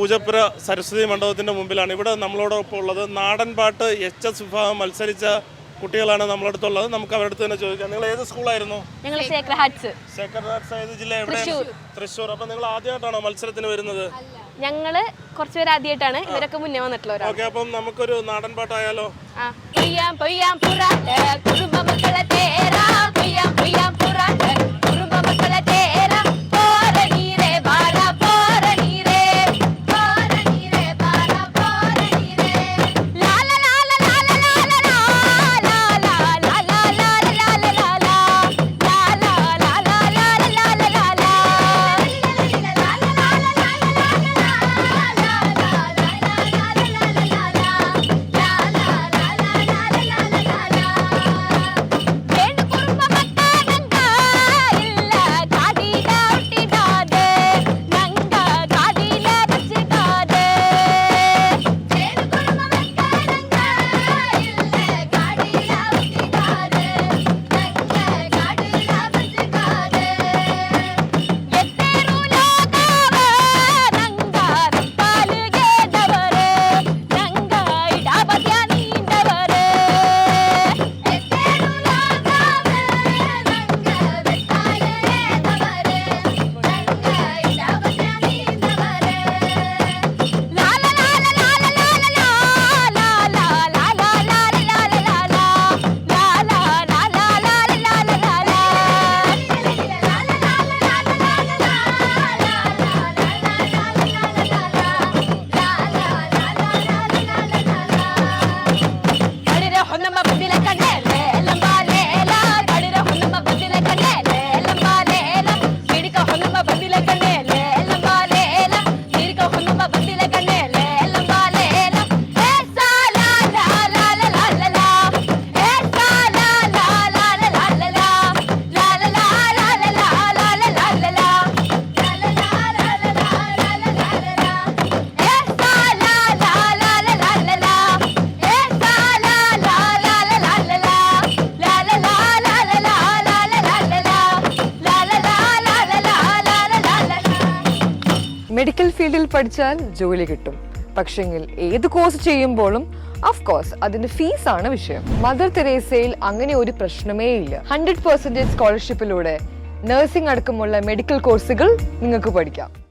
പൂജപ്പുര സരസ്വതി മണ്ഡപത്തിന്റെ മുമ്പിലാണ്. ഇവിടെ നമ്മളോടൊപ്പം ഉള്ളത് നാടൻ പാട്ട് എച്ച് എസ് വിഭാഗം മത്സരിച്ച കുട്ടികളാണ് നമ്മുടെ അടുത്തുള്ളത് നമുക്ക് അവരുടെ അടുത്ത് തന്നെ ചോദിക്കാം. നിങ്ങൾ ഏത് സ്കൂളായിരുന്നു? ഏത് തൃശ്ശൂർ. അപ്പൊ നിങ്ങൾ ആദ്യമായിട്ടാണോ മത്സരത്തിന് വരുന്നത്? ഞങ്ങൾ കുറച്ചുപേർ ആദ്യമായിട്ടാണ്. ഇവരൊക്കെ മുന്നേ വന്നിട്ടുള്ളത് ഓക്കെ അപ്പം നമുക്കൊരു നാടൻ പാട്ടായാലോ മെഡിക്കൽ ഫീൽഡിൽ പഠിച്ചാൽ ജോലി കിട്ടും. പക്ഷെങ്കിൽ ഏത് കോഴ്സ് ചെയ്യുമ്പോഴും ഓഫ് കോഴ്സ് അതിന്റെ ഫീസ് ആണ് വിഷയം. മദർ തെരേസയിൽ അങ്ങനെ ഒരു പ്രശ്നമേ ഇല്ല. ഹൺഡ്രഡ് പെർസെന്റേജ് സ്കോളർഷിപ്പിലൂടെ നഴ്സിംഗ് അടക്കമുള്ള മെഡിക്കൽ കോഴ്സുകൾ നിങ്ങൾക്ക് പഠിക്കാം.